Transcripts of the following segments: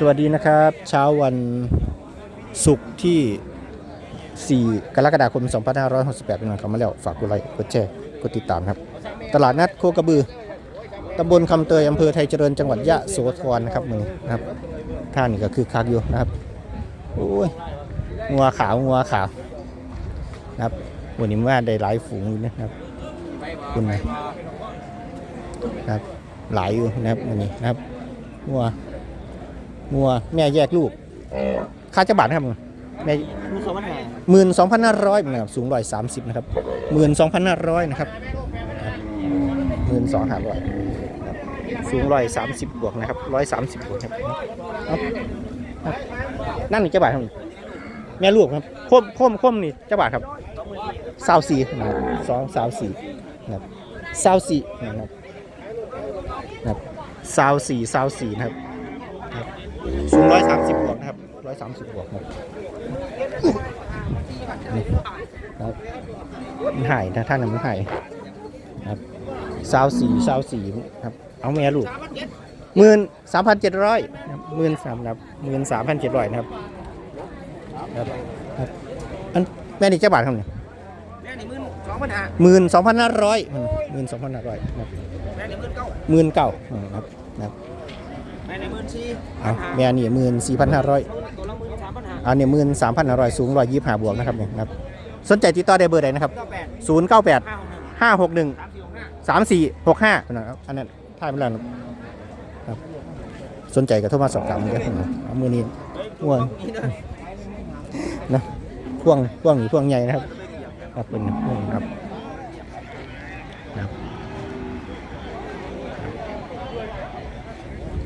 สวัสดีนะครับ เช้าวันศุกร์ที่ 4 กรกฎาคม 2568 เป็นวันคำมาแล้ว ฝากกดไลค์กดแชร์กดติดตามครับ ตลาดนัดโคกระบือตำบลคำเตยอำเภอไทยเจริญจังหวัดยะโสธรนะครับมือนี้นะครับท่านี่ก็คือคักอยู่นะครับโอ้ยงัวขาวงัวขาวนะครับวันนี้ว่าได้หลายฝูงอยู่นะครับคุณนะครับ หลายอยู่นะครับวันนี้นะครับงัว งัวแม่แยกลูก ค่าจะบาทนะครับแม่มีสองปัญหาหมื่นสองพันห้าร้อยนะครับสูงร้อยสามสิบนะครับหมื่นสองพันห้าร้อยนะครับหมื่นสองห้าร้อยสูงร้อยสามสิบบวกนะครับร้อยสามสิบบวกครับเอาครับนั่นนี่เจ้าบาทครับแม่ลูกครับโคมโคมโคมนี่เจ้าบาทครับสาวสี่นะครับสองสาวสี่นะครับสาวสี่นะครับนะครับสาวสี่สาวสี่นะครับ สูงร้อยสามสิบบวกนะครับร้อยสามสิบบวกครับนี่ครับมันหายนะท่านนะมันหายครับสาวสี่สาวสี่ครับเอาแม่ลูกหมื่นสามพันเจ็ดร้อยหมื่นสามครับหมื่นสามพันเจ็ดร้อยนะครับครับครับอันแม่นี่เจ้าบาทเท่าไหร่แม่นี่มื่นสองปัญหาหมื่นสองพันห้าร้อยหมื่นสองพันห้าร้อยครับแม่นี่มื่นเก้าหมื่นเก้าครับครับแม่นี่มื่นสี่ เอาแม่นี่หมื่นสี่พันห้าร้อยตัวละมื่นสามปัญหาอันนี้หมื่นสามพันอร่อยสูงร้อยยี่สิบห้าบวกนะครับเนี่ยนะครับสนใจติดต่อได้เบอร์ใดนะครับศูนย์เก้าแปดห้าหกหนึ่งสามสี่หกห้าอันนั้นถ่ายไปแล้วครับสนใจก็โทรมาสอบถามได้ครับเอามือนี้พ่วงนี่นะนะพ่วงพ่วงนี่พ่วงใหญ่นะครับครับเป็นพ่วงครับนครับ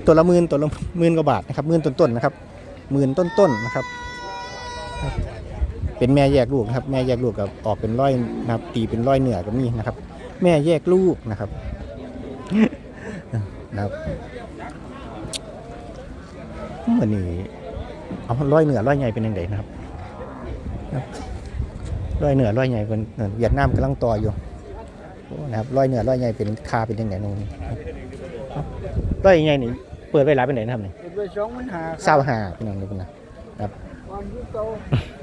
ตัวละหมื่นตัวละหมื่นกว่าบาทนะครับหมื่นต้นๆนนะครับหมื่นต้นๆนนะครับ เป็นแม่แยกลูกนะครับ แม่แยกลูกกับออกเป็นร้อยนะครับ ตีเป็นร้อยเหนือก็มีนะครับ แม่แยกลูกนะครับนะครับเหมือนนี่เอาร้อยเหนือร้อยใหญ่เป็นยังไงนะครับร้อยเหนือร้อยใหญ่เป็นเวียดนามกำลังต่ออยู่นะครับร้อยเหนือร้อยใหญ่เป็นคาเป็นยังไงนู่นร้อยใหญ่นี่ ปิดไว้หลายเป็นไหนนะครับนี่เป็นไปสองปัญหาเศร้าหาเป็นยังไงเป็นนะความรู้โต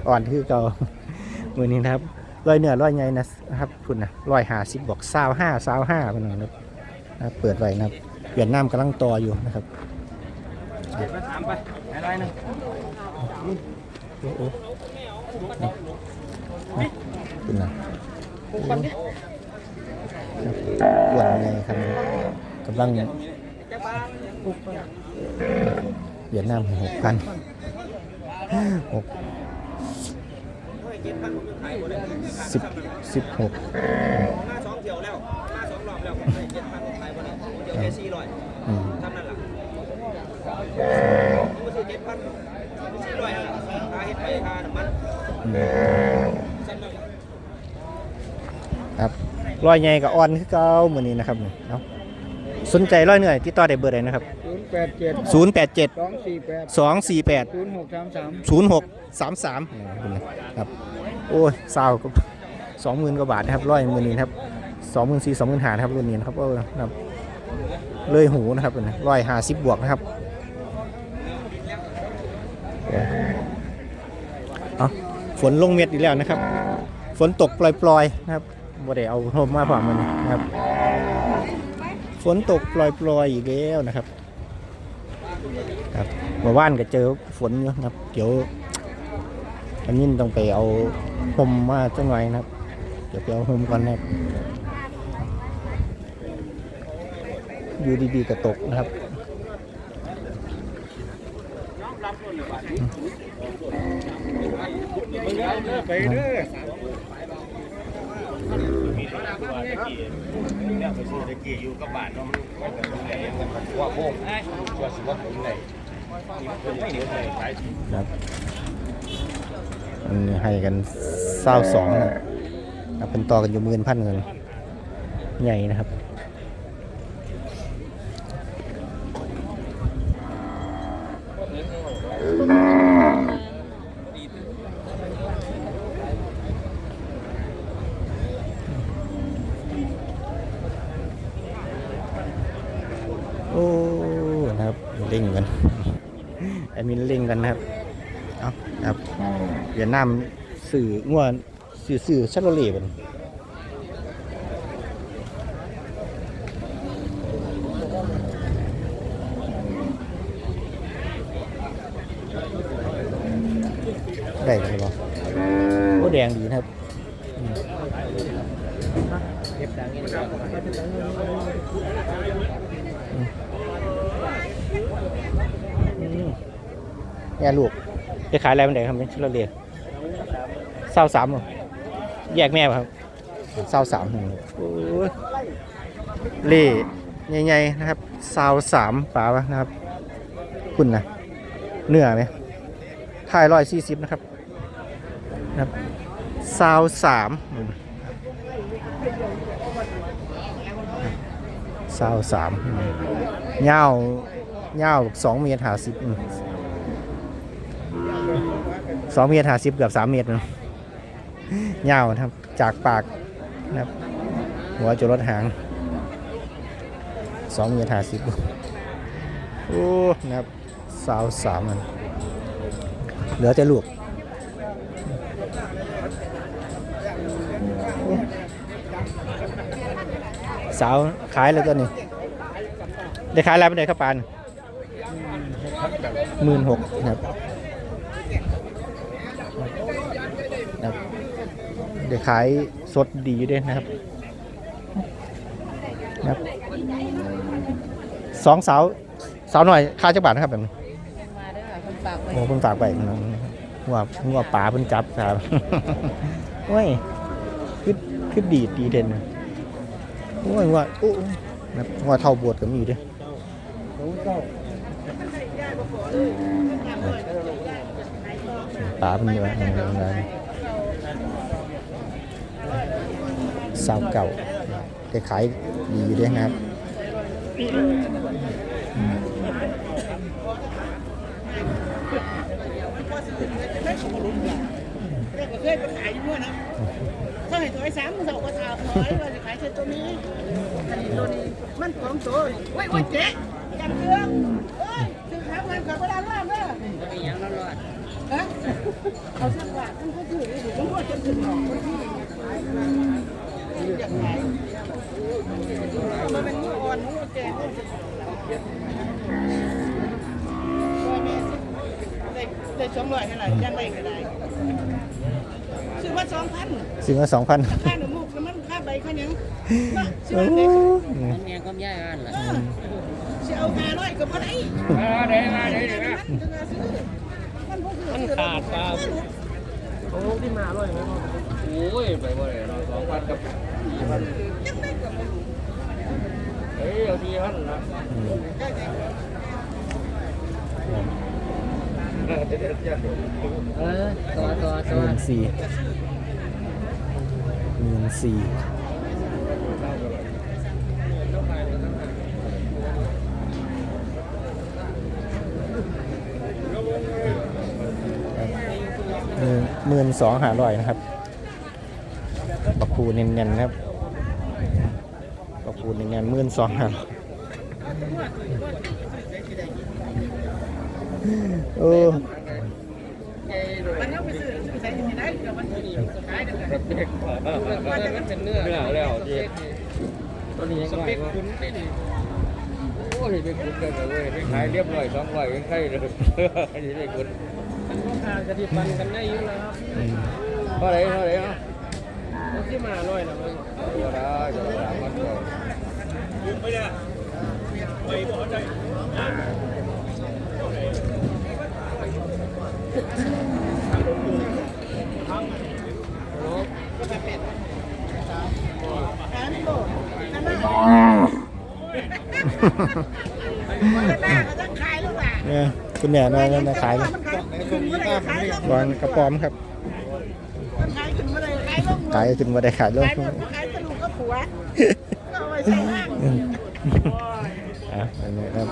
อ่อนคือเก่ามือนี้นะครับร้อยเหนือร้อยใหญ่นะครับคุณนะร้อยหาสิบบอกเศร้าห้าเศร้าห้าเป็นนะครับนะครับเปิดไว้นะครับเวียดนามกำลังต่ออยู่นะครับเจ็ดมาถามไปอะไรหนึ่งโอ้โหคุณนะอ้วนไงครับกำลังจะบ้าน เวียดนามหกพันหกเจ็ดพันผมจะขายหมดเลยสิบสิบหกมาสองเที่ยวแล้วมาสองรอบแล้วผมได้เจ็ดพันผมขายหมดเดียวแค่สี่ร้อยอืมทำนั่นแหละผมก็ซื้อเจ็ดพันสี่ร้อยค่าเฮ็ดไปค่าน้ำมันอืมครับรอยใหญ่กับอ่อนคือเก่ามือนี้นะครับเอา สนใจร้อยเหนื่อยติดต่อได้เบอร์ใดนะครับ ศูนย์แปดเจ็ด087 สองสี่แปด248 ศูนย์หกสามสาม0633ครับ โอ้ยซาวก็สองหมื่นกว่าบาทนะครับร้อยหมื่นนี้นะครับสองหมื่นสี่สองหมื่นห้านะครับรุ่นนี้นะครับเออนะครับเลยหูนะครับร้อยห้าสิบบวกนะครับเอาฝนลงเม็ดอีกแล้วนะครับ ฝนตกปล่อยๆนะครับบ่ได้เอาโฮมมาผ่ามันนะครับ ฝนตกปล่อยๆอีกแล้วนะครับ ครับเมื่านก็เจอฝนอยู่นะครับ เดี๋ยวอันนี้ต้องไปเอาโฮมมาจังหน่อยนะครับ เดี๋ยวไปเอาโฮมก่อนนะครับ อยู่ดีๆก็ตกนะครับไปเด้อ เนี่ยไปซื้อตะกี้อยู่กับบ้านเนาะมันมันก็ดูแลยังกันว่าโค้งว่าสิว่าผมไหนผมไม่เหนียวเลยขายสิครับมันให้กันเศร้าสองนะเป็นต่อกันอยู่หมื่นพันเงินใหญ่นะครับ โอ้ นะครับเล่งกัน แอดมินเล่ง กันนะครับ เอาครับเวียดนามสื่อง่วนสื่อสื่อชาโลเล่เป็นได้ไหมบ่โอ้แดงดีนะครับเก็บดังนี่อืมแม่ลูกจะขายอะไรมันไหนครับเนี่ยชาโลเล่เศร้าสามเหรอแยกแม่ป่ะครับเศร้าสามโอ้ยเล่ใหญ่ๆนะครับเศร้าสามฝาวะนะครับ คุณนะเนื้อไหมถ่ายร้อยสี่สิบนะครับนะครับซาวสามซาวสามเงาเงาสองเมตรหาสิบ สองเมตรหาสิบเกือบสามเมตรนะเงานะครับ จากปากนะครับ หัวจะรถหางสองเมตรหาสิบโอ้นะครับสาวสามมันเหลือแต่ลูกสาวขายแล้วตัวนี้ได้ขายอะไรไม่ได้ครับปานหมื่นหกนะครับ ได้ขายสดดีอยู่ด้วยนะครับนะครับสองสาวสาวหน่อยค่าจักบาทนะครับแบบนี้มาเด้อคนฝากไว้โอ้เพิ่นฝากไปนะว่าว่าป่าเพิ่นจับครับโอ้ยคือคือดีดดีเด่นโอ้ยว่าโอ้นะว่าเท่าบวชก็มีอยู่เด้ป่าเพิ่นว่าอะไร สาวเก่าแต่ขายดีอยู่ด้นะครับเคยไปขายอยู่นะเขาให้ถอยสามสองก็ถามถอยว่าจะขายเท่าตัวนี้อันนี้ตัวนี้มันของตัวเว้ยเว้ยเจ๊จังเรื่องเอ้ยถึงถามงานกับเวลาล่ามเด้อมีอย่างร้อนๆฮะเขาสักว่าท่านก็ถืออยู่ผมก็จะถึงหอกคนที่อย่างไรมันเป็นมืออ่อนมือแก่มือ ได้สองร้อยเท่าไหร่ยังไม่ก็ได้ซื้อมาสองพันซื้อมาสองพันค่าหนูมุกน้ำมันค่าใบค่าหยังมาสิโอ้ว่าเด็กมันแงก็ย่ายอันละเออสิเอาห้าร้อยก็บ่ได้มาได้มาได้ได้มันขาดตาโอ้ยไปบ่ได้เราสองพันกับสี่พันเฮ้ยเอาสี่พันนะ เออตัวตัวตัวมื่นสี่หมื่นสี่หมื่นสองหาร้อยนะครับปักคูเน้นๆนะครับ ปักคูเน้นมื่นสองหาร้อยโอ้มันเอาไปซื้อซื้อใส่ที่ไหนเดี๋ยวมันขายได้สเปกว่าจะมันเป็นเนื้อเนื้อแล้วเจ๊ตัวนี้ยังได้ดิโอ้ยเป็นคุณกันเลยไปขายเรียบร้อยสองร้อยยังใครเลยนี่เป็นคุณลูกค้าจะที่ฟันกันได้อยู่แล้วครับอืมเท่าไรเท่าไร่เนาะ ที่มาร้อยนะมันตัวละจะสามพันกว่าขายไม่โลดนั่นน่ะแม่ก็ต้องขายลูกหลานเนี่ยคุณแม่น่าจะขายเลยมันขายขึ้นมาเลยขายลงบอลกระป๋อมครับมันขายขึ้นมาเลยขายลงขายถึงมาได้ขายลงขายหมดขายกระดูกก็ผัวก็เอาไว้ใส่ห้างอะอันนี้ครับ